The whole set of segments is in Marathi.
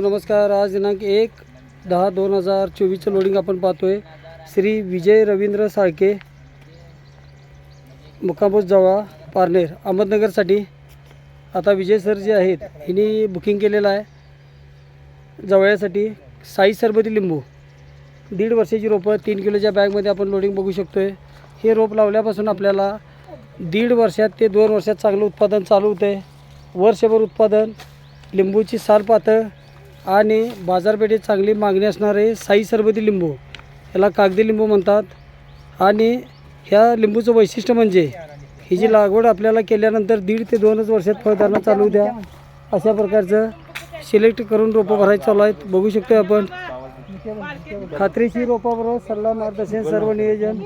नमस्कार आज दिनांक एक दहा दोन हजार चोवीसचं लोडिंग आपण पाहतोय. श्री विजय रवींद्र साळके मुक्कामोस जवळ पारनेर अहमदनगरसाठी. आता विजय सर जे आहेत हिनी बुकिंग केलेलं आहे. जवळ्यासाठी साई सरबती लिंबू. दीड वर्षाची रोपं तीन किलोच्या बॅगमध्ये आपण लोडिंग बघू शकतो आहे हे रोप लावल्यापासून आपल्याला दीड वर्षात ते दोन वर्षात चांगलं उत्पादन चालू होतं आहे वर्षभर उत्पादन लिंबूची साल पातळ आणि बाजारपेठेत चांगली मागणी असणारे साई सरबती लिंबू याला कागदी लिंबू म्हणतात. आणि ह्या लिंबूचं वैशिष्ट्य म्हणजे ही जी लागवड आपल्याला केल्यानंतर दीड ते दोनच वर्षात फळधारणा चालू द्या. अशा प्रकारचं सिलेक्ट करून रोपं भरायचं चालू आहेत. बघू शकतो आपण. खात्रीची रोपाबरोबर सल्ला मार्गदर्शन सर्व नियोजन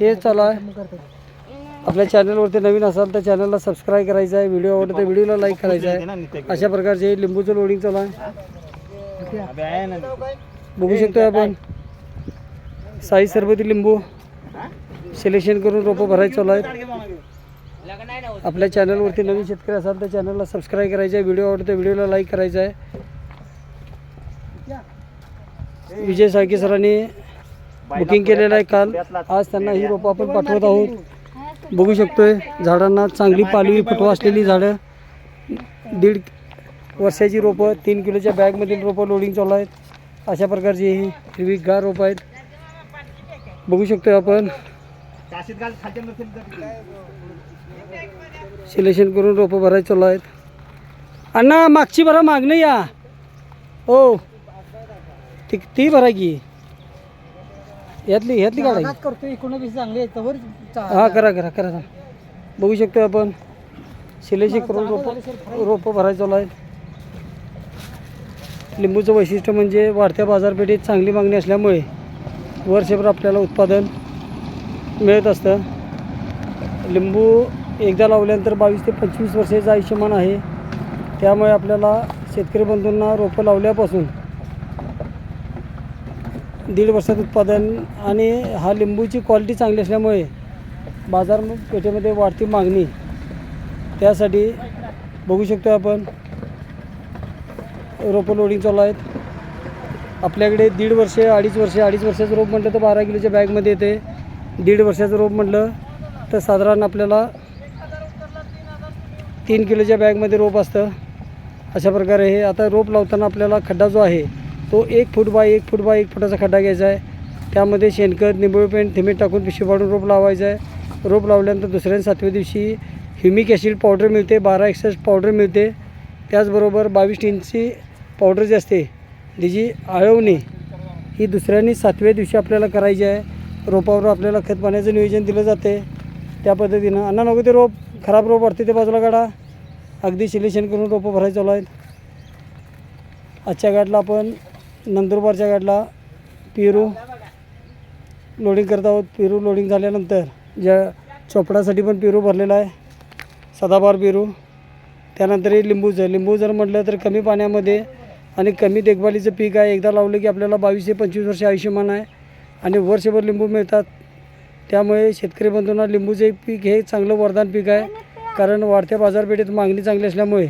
हे चालू आहे. आपल्या चॅनलवरती नवीन असाल तर चॅनलला सबस्क्राईब करायचं आहे. व्हिडिओ आवडला तर व्हिडिओला लाईक करायचं आहे. अशा प्रकारचे लिंबूचं लोडिंग चालू आहे. बघू शकतो आपण. साई सरबती लिंबू. सिलेक्शन करून रोपं भरायचं चालू आहेत. आपल्या चॅनलवरती नवीन शेतकरी असाल तर चॅनलला सबस्क्राईब करायचं आहे. व्हिडिओ आवडतो व्हिडिओला लाईक करायचा आहे. विजय साळके सरांनी बुकिंग केलेलं आहे काल. आज त्यांना ही रोपं आपण पाठवत आहोत. बघू शकतोय झाडांना चांगली पालवी फुटवा असलेली झाडं. दीड वर्षाची रोपं तीन किलोच्या बॅगमधील रोपं लोडिंग चालू आहेत. अशा प्रकारची ही हिरवीगार रोपं आहेत. बघू शकतोय आपण. सिलेक्शन करून रोपं भरायचं चालू आहेत. अण्णा मागची भरा मागणं या. हो. ती ती भरा की. यातली यातली काढा. करतो एकोणवीस चांगले आहेत वर हा करा करा करा. करा. बघू शकतो आपण. सिलेक्शन करून रोपं रोपं भरायचं चालू आहेत लिंबूचं वैशिष्ट्य म्हणजे वाढत्या बाजारपेठेत चांगली मागणी असल्यामुळे वर्षभर आपल्याला उत्पादन मिळत असतं. लिंबू एकदा लावल्यानंतर बावीस ते पंचवीस वर्षाचं आयुष्यमान आहे. त्यामुळे आपल्याला शेतकरी बंधूंना रोपं लावल्यापासून दीड वर्षात उत्पादन आणि हा लिंबूची क्वालिटी चांगली असल्यामुळे बाजारपेठेमध्ये वाढती मागणी. त्यासाठी बघू शकतो आपण. रोपं लोडिंग चालू आहेत. आपल्याकडे दीड वर्षे अडीच वर्षे अडीच वर्षाचं रोप म्हटलं तर बारा किलोच्या बॅगमध्ये येते. दीड वर्षाचं रोप म्हटलं तर साधारण आपल्याला तीन किलोच्या बॅगमध्ये रोप असतं. अशा प्रकारे हे आता रोप लावताना आपल्याला खड्डा जो आहे तो एक फूट बाय एक फूट बाय एक फुटाचा खड्डा घ्यायचा आहे. त्यामध्ये शेणखत निंबोळी पेंट थिमीट टाकून पिशवी पाडून रोप लावायचं आहे. रोप लावल्यानंतर दुसऱ्या सातव्या दिवशी ह्युमिक ॲसिड पावडर मिळते बारा एक्सेस पावडर मिळते. त्याचबरोबर बावीस टीनची पावडर जी असते तिची आळवणी ही दुसऱ्यांनी सातव्या दिवशी आपल्याला करायची आहे. रोपावर आपल्याला खत पाण्याचं नियोजन दिलं जाते. त्या पद्धतीनं अण्णा नको ते रोप खराब रोप वाढते ते बाजूला काढा. अगदी सिलेक्शन करून रोपं भरायचं चालू आहेत. आजच्या गाठला आपण नंदुरबारच्या गाडला पेरू लोडिंग करत आहोत. पेरू लोडिंग झाल्यानंतर ज्या चोपडासाठी पण पेरू भरलेला आहे. सदाबार पेरू. त्यानंतर हे लिंबूचं लिंबू जर म्हटलं तर कमी पाण्यामध्ये आणि कमी देखभालीचं पीक आहे. एकदा लावलं की आपल्याला बावीस ते पंचवीस वर्ष आयुष्यमान आहे आणि वर्षभर लिंबू मिळतात. त्यामुळे शेतकरी बंधूंना लिंबूचं एक पीक हे चांगलं वरदान पीक आहे. कारण वाढत्या बाजारपेठेत मागणी चांगली असल्यामुळे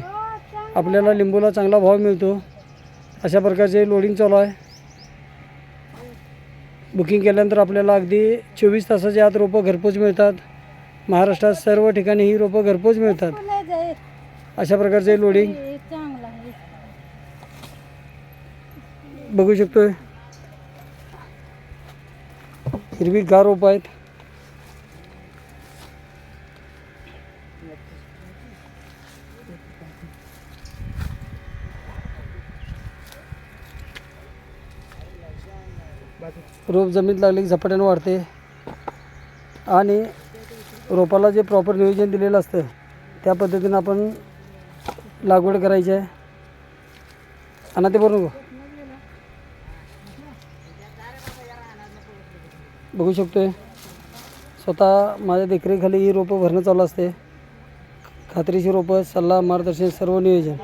आपल्याला लिंबूला चांगला भाव मिळतो. अशा प्रकारचे लोडिंग चालू आहे. बुकिंग केल्यानंतर आपल्याला अगदी चोवीस तासाच्या आत रोपं घरपोच मिळतात. महाराष्ट्रात सर्व ठिकाणी ही रोपं घरपोच मिळतात. अशा प्रकारचे लोडिंग आहे बघू शकतोय. हिरवी गार रोप आहेत. रोप जमीन लागले की झपाट्यानं वाढते. आणि रोपाला जे प्रॉपर नियोजन दिलेलं असतं त्या पद्धतीनं आपण लागवड करायची आहे. आणि ते बरोबर बघू शकतोय. स्वतः माझ्या देखरेखाली ही रोपं भरणं चालू असते. खात्रीशी रोपं सल्ला मार्गदर्शन सर्व नियोजन.